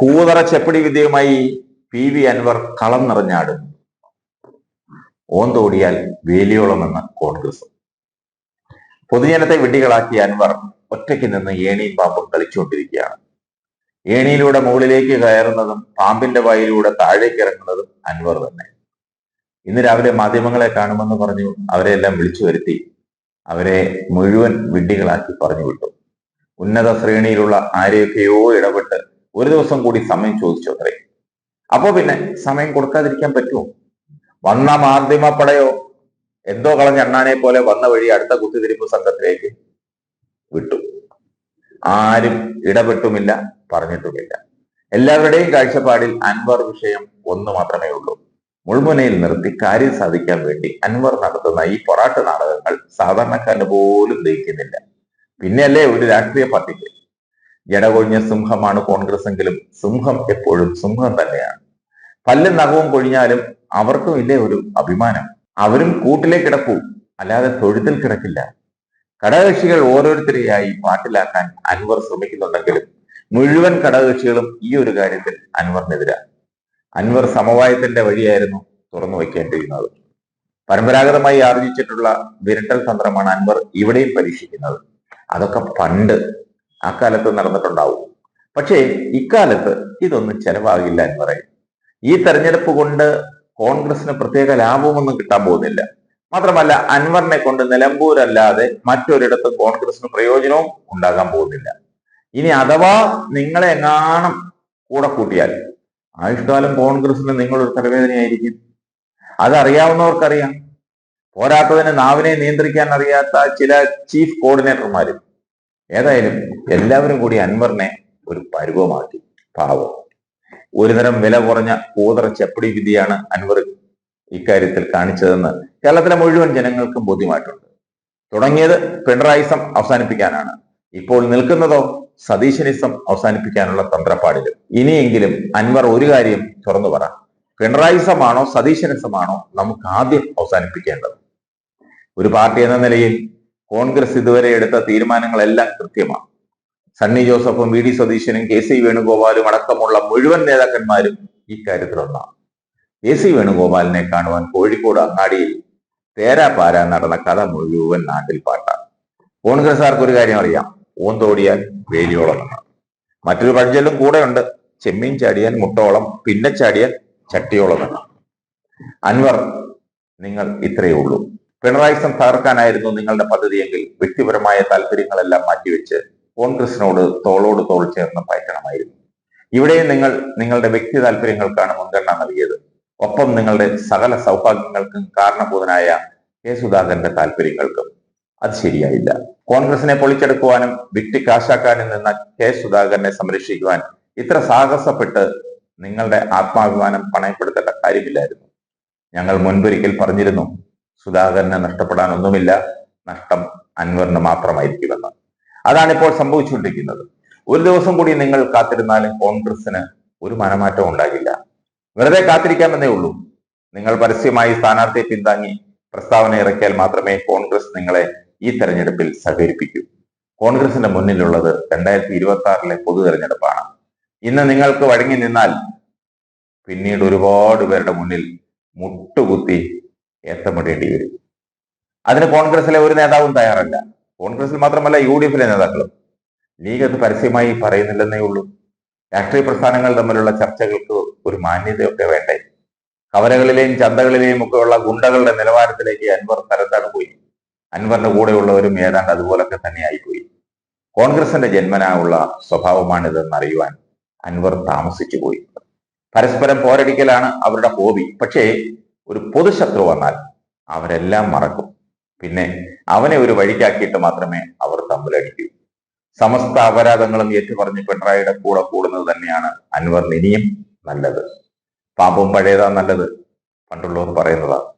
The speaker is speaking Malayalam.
കൂതറ ചെപ്പടി വിദ്യയുമായി പി വി അൻവർ കളം നിറഞ്ഞാടുന്നു. ഓന്തോടിയാൽ വേലിയോളമെന്ന് കോൺഗ്രസ്. പൊതുജനത്തെ വിഡ്ഢികളാക്കിയ അൻവർ ഒറ്റയ്ക്ക് നിന്ന് ഏണിയും പാമ്പും കളിച്ചുകൊണ്ടിരിക്കുകയാണ്. ഏണിയിലൂടെ മുകളിലേക്ക് കയറുന്നതും പാമ്പിന്റെ വായിലൂടെ താഴേക്ക് ഇറങ്ങുന്നതും അൻവർ തന്നെ. ഇന്ന് രാവിലെ മാധ്യമങ്ങളെ കാണുമെന്ന് പറഞ്ഞു അവരെല്ലാം വിളിച്ചു വരുത്തി അവരെ മുഴുവൻ വിഡ്ഢികളാക്കി പറഞ്ഞു വിട്ടു. ഉന്നത ശ്രേണിയിലുള്ള ആരെയൊക്കെയോ ഇടപെട്ട് ഒരു ദിവസം കൂടി സമയം ചോദിച്ചു അത്രേ. അപ്പോ പിന്നെ സമയം കൊടുക്കാതിരിക്കാൻ പറ്റുമോ? വന്ന മാധ്യമപ്പടയോ? എന്തോ കളഞ്ഞ അണ്ണാനെ പോലെ വന്ന വഴി അടുത്ത കുത്തിതിരിപ്പ് സംഘത്തിലേക്ക് വിട്ടു. ആരും ഇടപെട്ടുമില്ല പറഞ്ഞിട്ടുമില്ല. എല്ലാവരുടെയും കാഴ്ചപ്പാടിൽ അൻവർ വിഷയം ഒന്ന് മാത്രമേ ഉള്ളൂ. മുൾമുനയിൽ നിർത്തി കാര്യം സാധിക്കാൻ വേണ്ടി അൻവർ നടത്തുന്ന ഈ പൊറാട്ട് നാടകങ്ങൾ സാധാരണക്കാരന് പോലും ദഹിക്കുന്നില്ല. പിന്നെയല്ലേ ഒരു രാഷ്ട്രീയ പാർട്ടിക്ക്? ജടകൊഴിഞ്ഞ സിംഹമാണ് കോൺഗ്രസ് എങ്കിലും സിംഹം എപ്പോഴും സിംഹം തന്നെയാണ്. പല്ലും നഖവും കൊഴിഞ്ഞാലും അവർക്കും ഇല്ലേ ഒരു അഭിമാനം. അവരും കൂട്ടിലേ കിടക്കൂ അല്ലാതെ തൊഴുത്തിൽ കിടക്കില്ല. ഘടകകക്ഷികൾ ഓരോരുത്തരെയായി പാട്ടിലാക്കാൻ അൻവർ ശ്രമിക്കുന്നുണ്ടെങ്കിലും മുഴുവൻ ഘടകകക്ഷികളും ഈ ഒരു കാര്യത്തിൽ അൻവറിനെതിരാണ് അൻവർ സമവായത്തിന്റെ വഴിയായിരുന്നു തുറന്നു വയ്ക്കേണ്ടിയിരുന്നത്. പരമ്പരാഗതമായി ആർജിച്ചിട്ടുള്ള വിരട്ടൽ തന്ത്രമാണ് അൻവർ ഇവിടെയും പരീക്ഷിക്കുന്നത്. അതൊക്കെ പണ്ട് ആ കാലത്ത് നടന്നിട്ടുണ്ടാവും. പക്ഷേ ഇക്കാലത്ത് ഇതൊന്നും ചെലവാകില്ല എന്ന് പറയും. ഈ തെരഞ്ഞെടുപ്പ് കൊണ്ട് കോൺഗ്രസിന് പ്രത്യേക ലാഭമൊന്നും കിട്ടാൻ പോകുന്നില്ല. മാത്രമല്ല അൻവറിനെ കൊണ്ട് നിലമ്പൂരല്ലാതെ മറ്റൊരിടത്തും കോൺഗ്രസിന് പ്രയോജനവും ഉണ്ടാകാൻ പോകുന്നില്ല. ഇനി അഥവാ നിങ്ങളെ എങ്ങാനും കൂടെ കൂട്ടിയാൽ ആയുഷ്കാലം കോൺഗ്രസിന് നിങ്ങളൊരു തലവേദനയായിരിക്കും. അതറിയാവുന്നവർക്കറിയാം. പോരാത്തതിന് നാവിനെ നിയന്ത്രിക്കാൻ അറിയാത്ത ചില ചീഫ് കോർഡിനേറ്റർമാരും ഏതായാലും എല്ലാവരും കൂടി അൻവറിനെ ഒരു പരുവമാക്കി. പാവം. ഒരുതരം വില കുറഞ്ഞ കൂതറ ചെപ്പടി വിധിയാണ് അൻവർ ഇക്കാര്യത്തിൽ കാണിച്ചതെന്ന് കേരളത്തിലെ മുഴുവൻ ജനങ്ങൾക്കും ബോധ്യമായിട്ടുണ്ട്. തുടങ്ങിയത് പിണറായിസം അവസാനിപ്പിക്കാനാണ്. ഇപ്പോൾ നിൽക്കുന്നതോ സതീശനിസം അവസാനിപ്പിക്കാനുള്ള തന്ത്രപ്പാടിലും. ഇനിയെങ്കിലും അൻവർ ഒരു കാര്യം തുറന്നു പറ. പിണറായിസമാണോ സതീശനിസമാണോ നമുക്ക് ആദ്യം അവസാനിപ്പിക്കേണ്ടത്? ഒരു പാർട്ടി എന്ന നിലയിൽ കോൺഗ്രസ് ഇതുവരെ എടുത്ത തീരുമാനങ്ങളെല്ലാം കൃത്യമാണ്. സണ്ണി ജോസഫും വി ഡി സതീശനും കെ സി വേണുഗോപാലും അടക്കമുള്ള മുഴുവൻ നേതാക്കന്മാരും ഇക്കാര്യത്തിൽ ഒന്നാണ് കെ സി വേണുഗോപാലിനെ കാണുവാൻ കോഴിക്കോട് അങ്ങാടിയിൽ തേരാപാര നടന്ന കഥ മുഴുവൻ നാട്ടിൽ പാട്ടാണ്. കോൺഗ്രസ്സുകാർക്ക് ഒരു കാര്യം അറിയാം? ഓന്തോടിയാൽ വേലിയോളം എന്നാണ്. മറ്റൊരു പഴഞ്ചൊല്ലും ഉണ്ട് ചെമ്മീൻ ചാടിയാൽ മുട്ടോളം പിന്നെ ചാടിയാൽ ചട്ടിയോളം എന്നാണ്. അൻവർ നിങ്ങൾ ഇത്രയേ ഉള്ളൂ. പിണറായിസം തകർക്കാനായിരുന്നു നിങ്ങളുടെ പദ്ധതിയെങ്കിൽ വ്യക്തിപരമായ താല്പര്യങ്ങളെല്ലാം മാറ്റിവെച്ച് കോൺഗ്രസിനോട് തോളോട് തോൾ ചേർന്ന് പയറ്റണമായിരുന്നു. ഇവിടെ നിങ്ങൾ നിങ്ങളുടെ വ്യക്തി താല്പര്യങ്ങൾക്കാണ് മുൻഗണന നൽകിയത്. ഒപ്പം നിങ്ങളുടെ സകല സൗഭാഗ്യങ്ങൾക്കും കാരണഭൂതനായ കെ സുധാകരന്റെ താല്പര്യങ്ങൾക്കും അത് ശരിയായില്ല. കോൺഗ്രസിനെ പൊളിച്ചെടുക്കുവാനും വിറ്റ് കാശാക്കാനും നിന്ന കെ സുധാകരനെ സംരക്ഷിക്കുവാൻ ഇത്ര സാഹസപ്പെട്ട് നിങ്ങളുടെ ആത്മാഭിമാനം പണയപ്പെടുത്തേണ്ട കാര്യമില്ലായിരുന്നു. ഞങ്ങൾ മുൻപൊരിക്കൽ പറഞ്ഞിരുന്നു സുധാകരനെ നഷ്ടപ്പെടാൻ ഒന്നുമില്ല നഷ്ടം അൻവറിന് മാത്രമായിരിക്കുമെന്ന്. അതാണ് ഇപ്പോൾ സംഭവിച്ചുകൊണ്ടിരിക്കുന്നത്. ഒരു ദിവസം കൂടി നിങ്ങൾ കാത്തിരുന്നാലും കോൺഗ്രസിന് ഒരു മനമാറ്റം ഉണ്ടാകില്ല. വെറുതെ കാത്തിരിക്കാമെന്നേ ഉള്ളൂ. നിങ്ങൾ പരസ്യമായി സ്ഥാനാർത്ഥിയെ പിന്താങ്ങി പ്രസ്താവന ഇറക്കിയാൽ മാത്രമേ കോൺഗ്രസ് നിങ്ങളെ ഈ തെരഞ്ഞെടുപ്പിൽ സഹകരിപ്പിക്കൂ. കോൺഗ്രസിന്റെ മുന്നിലുള്ളത് രണ്ടായിരത്തി ഇരുപത്തി ആറിലെ പൊതു തെരഞ്ഞെടുപ്പാണ്. ഇന്ന് നിങ്ങൾക്ക് വഴങ്ങി നിന്നാൽ പിന്നീട് ഒരുപാട് പേരുടെ മുന്നിൽ മുട്ടുകുത്തി ഏത്തമിടേണ്ടി വരും. അതിന് കോൺഗ്രസിലെ ഒരു നേതാവും തയ്യാറല്ല. കോൺഗ്രസിൽ മാത്രമല്ല യു ഡി എഫിലെ നേതാക്കളും. ലീഗ് അത് പരസ്യമായി പറയുന്നില്ലെന്നേ ഉള്ളൂ. രാഷ്ട്രീയ പ്രസ്ഥാനങ്ങൾ തമ്മിലുള്ള ചർച്ചകൾക്ക് ഒരു മാന്യതയൊക്കെ വേണ്ടേ? കവലകളിലെയും ചന്തകളിലെയും ഒക്കെ ഉള്ള ഗുണ്ടകളുടെ നിലവാരത്തിലേക്ക് അൻവർ തരത്താണ് പോയി. അൻവറിന്റെ കൂടെയുള്ളവരും ഏതാണ്ട് അതുപോലൊക്കെ തന്നെ പോയി കോൺഗ്രസിന്റെ ജന്മനായുള്ള സ്വഭാവമാണിതെന്ന് അറിയുവാൻ അൻവർ താമസിച്ചു പോയി പരസ്പരം പോരടിക്കലാണ് അവരുടെ ഹോബി. പക്ഷേ ഒരു പൊതുശത്രു വന്നാൽ അവരെല്ലാം മറക്കും. പിന്നെ അവനെ ഒരു വഴിക്കാക്കിയിട്ട് മാത്രമേ അവർ തമ്മിലടിക്കൂ. സമസ്ത അപരാധങ്ങളും ഏറ്റുപറഞ്ഞ് പിണറായിയുടെ കൂടെ കൂടുന്നത് തന്നെയാണ് അൻവർ ഇനിയും നല്ലത്. പാമ്പും പഴയതാ നല്ലത്. പണ്ടുള്ളവർ പറയുന്നതാണ്